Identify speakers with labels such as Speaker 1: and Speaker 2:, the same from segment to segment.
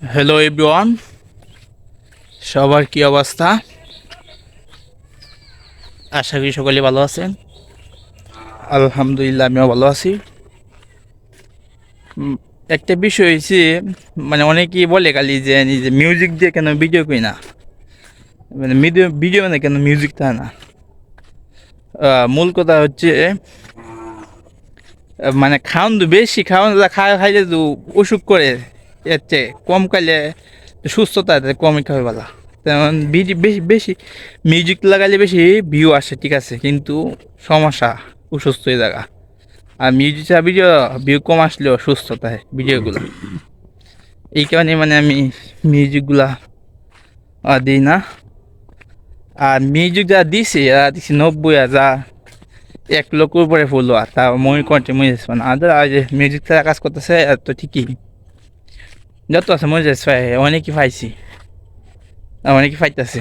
Speaker 1: Hello everyone সবার কি অবস্থা? আশা করি সকলে ভালো আছেন। আলহামদুলিল্লাহ, আমিও ভালো আছি। একটা বিষয় হয়েছে মানে অনেকেই বলে খালি যে নিজে মিউজিক দিয়ে কেন ভিডিও করি না? মানে ভিডিও ভিডিও মানে কেন মিউজিক থাকে না? মূল কথা হচ্ছে মানে খাওয়ান তো বেশি খাওয়ান খাওয়া খাইলে তো অসুখ করে। এর চেয়ে কম খাইলে সুস্থতা কমই খাবে ভালো তেমন বেশি বেশি মিউজিক লাগালে বেশি ভিউ আসে, ঠিক আছে? কিন্তু সমস্যা অসুস্থ হয়ে থাকা। আর মিউজিক ভিডিও ভিউ কম আসলেও সুস্থতা ভিডিওগুলো এই কারণে মানে আমি মিউজিকগুলা দিই না। আর মিউজিক যা দিছি আর দিছি নব্বই হাজার, এক লক্ষ উপরে ফুল আর তা মনে করতে মনে আদার মিউজিক ছাড়া কাজ করতেছে তো ঠিকই। যত আছে মনে যাচ্ছে অনেকই পাইছি অনেকই পাইতেছে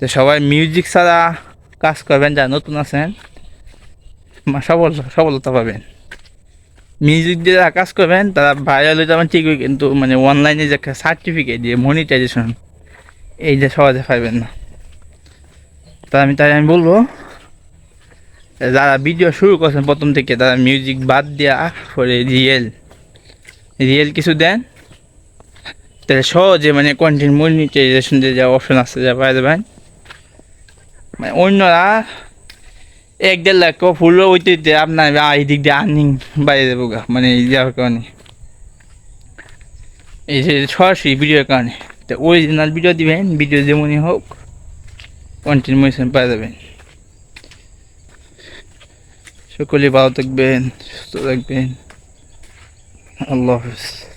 Speaker 1: তো সবাই মিউজিক ছাড়া কাজ করবেন যা নতুন আছেন মা- সফল সফলতা পাবেন। মিউজিক দিয়ে যারা কাজ করবেন, তারা ভাইরাল হয়ে যাবেন ঠিকই, কিন্তু মানে অনলাইনে যে সার্টিফিকেট দিয়ে মনিটাইজেশন এই যে সহজে পাইবেন না। তা আমি তাই আমি বলব, যারা ভিডিও শুরু করছেন প্রথম থেকে, তারা মিউজিক বাদ দেওয়া পরে রিয়েল রিয়েল কিছু দেন? তাহলে সহজে মানে কন্টেন্ট মনিটাইজেশন যে যা অপশন আছে যা পাই দেবেন মানে অন্যরা এক দেড় লাখ ফুল ওইতে আপনার এই দিক দিয়ে আর্নিং বাইরে দেবো গা মানে এই যাওয়ার কারণে। এই যে সরাসরি ভিডিওর কারণে। তো অরিজিনাল ভিডিও দিবেন ভিডিও যেমনই হোক কন্টেন্ট মনিটাইজেশন পাই যাবেন সকলে ভালো থাকবেন, সুস্থ থাকবেন। আল্লাহ হাফিজ